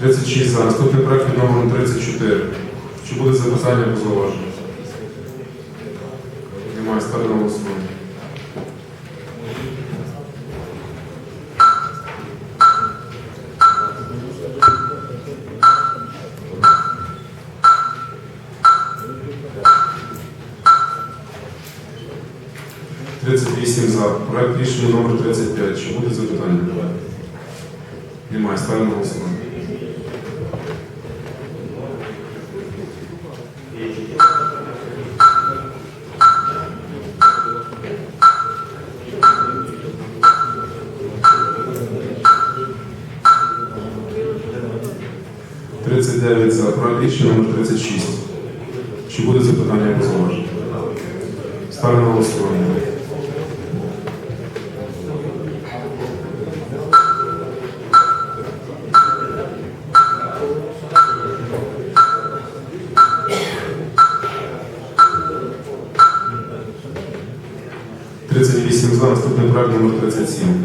36 за. Наступний проект під номером 34. Чи буде запитання або зауваження? Немає. Ставлю на голосування. За. Проект рішення номер 35. Чи буде запитання? Немає. Ставлю на голосування. Тридцять дев'ять за. Проект рішення номер 36. Чи буде запитання або зауваження? Ставлю на голосування. Тридцять вісім за. Наступний проект номер 37.